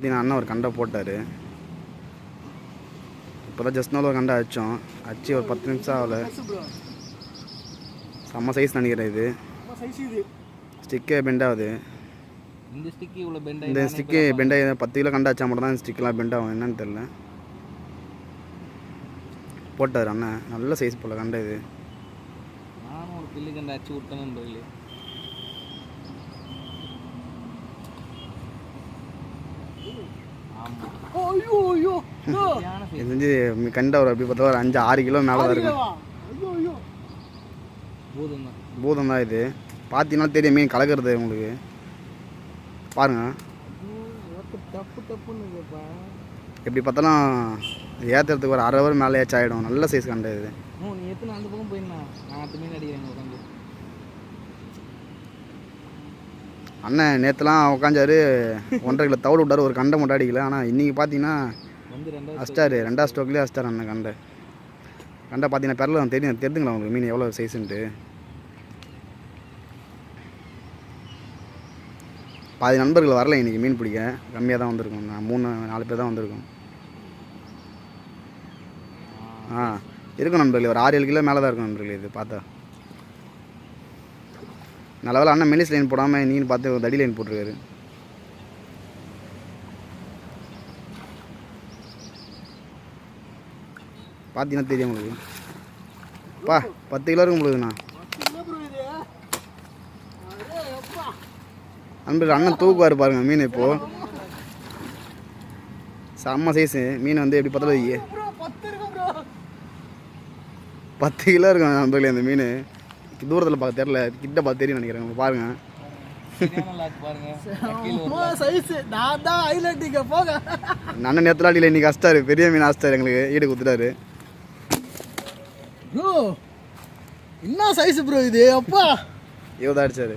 பார்த்தீங்கன்னா அண்ணன் ஒரு கண்டை போட்டார். இப்போ தான் ஜஸ்ட் ஒரு கண்டை அடித்தோம் அடிச்சு ஒரு பத்து நிமிஷம் ஆகல. செம்ம சைஸ் நினைக்கிறேன் இது. ஸ்டிக்கே பெண்ட் ஆகுது. இந்த ஸ்டிக்கு இவ்வளோ பெண்ட் இந்த ஸ்டிக்கு பெண்ட் ஆகி பத்து கிலோ கண்டை அடிச்சா மட்டும் தான் ஸ்டிக்கெலாம் பெண்ட் ஆகும். என்னன்னு தெரில போட்டார் அண்ணன் நல்ல சைஸ் போல் கண்டை இது. நானும் ஒரு பில்லு கண்டு அடிச்சு விட்டேன்னு இது வந்து கண்டை ஒரு அப்படி பார்த்தா ஒரு அஞ்சு ஆறு கிலோ மேலே தான் இருக்கும் ஐயோ ஐயோ. போதும் தான் இது. பார்த்தீங்கன்னா தெரியும் மீன் கலக்கிறது உங்களுக்கு. பாருங்க. தப்பு தப்புன்னு இருக்குப்பா எப்படி பார்த்தாலும் ஏற்றுறதுக்கு ஒரு அரை ஹவர் மேலே ஏச்சு ஆகிடும் நல்ல சைஸ் கண்டை இது. ஓ நீ எத்தனை அந்த பக்கம் போயிருந்தா? நான் அத்து மீன் அடிக்கிறேன் உட்காந்து. அண்ணன் நேற்றுலாம் உட்காந்தாரு ஒன்றரை கிலோ தவிடு விட்டார். ஒரு கண்டை மட்டும் அடிக்கல. ஆனால் இன்றைக்கி பார்த்தீங்கன்னா அஸ்டார். ரெண்டாவது ஸ்டோக்லேயே அஸ்டார் அண்ணன் கண்டை. கண்டை பார்த்தீங்கன்னா பெரல தெரியும். தெரிஞ்சுங்களா உங்களுக்கு மீன் எவ்வளோ சைஸுன்ட்டு பாதி நண்பர்கள் வரல இன்றைக்கி மீன் பிடிக்க. கம்மியாக தான் வந்திருக்கோம். நான் மூணு நாலு பேர் தான் வந்திருக்கோம். ஆ. இருக்கும் நண்பர்களே. ஒரு ஆறு ஏழு கிலோ மேலே தான் இருக்கும் நண்பர்களே இது பார்த்தா. நல்லவேளை அண்ணன் மெலிஸ் லைன் போடாமல் நீன்னு பார்த்து ஒரு தடி லைன் போட்டிருக்காரு. பார்த்தீங்கன்னா தெரியும் உங்களுக்கு? பா பத்து கிலோ இருக்கும் உங்களுக்குண்ணா அன்பு அண்ணன் தூக்குவார் பாருங்க மீன் இப்போது செம்ம சைஸு மீன் வந்து எப்படி பார்த்தாலும் பத்து பத்து கிலோ இருக்கும் நண்பர்களே அந்த மீன். தூரத்தில் பார்க்க தெரில கிட்ட பார்த்து தெரியும் நினைக்கிறேன். உங்களுக்கு பாருங்க. சரியான லாக் பாருங்க. கீழே ஒரு அம்மா சைஸ் நான் தான் ஹைலைட் இங்க போக. அண்ணன் நேரத்தில் அடியில் இன்னைக்கு அஸ்டாரு பெரிய மீன் அஸ்டார் எங்களுக்கு ஈடு கொடுத்துட்டாரு. ப்ரோ என்ன சைஸ் ப்ரோ இது? அப்பா. இவதான் அடிச்சாரு.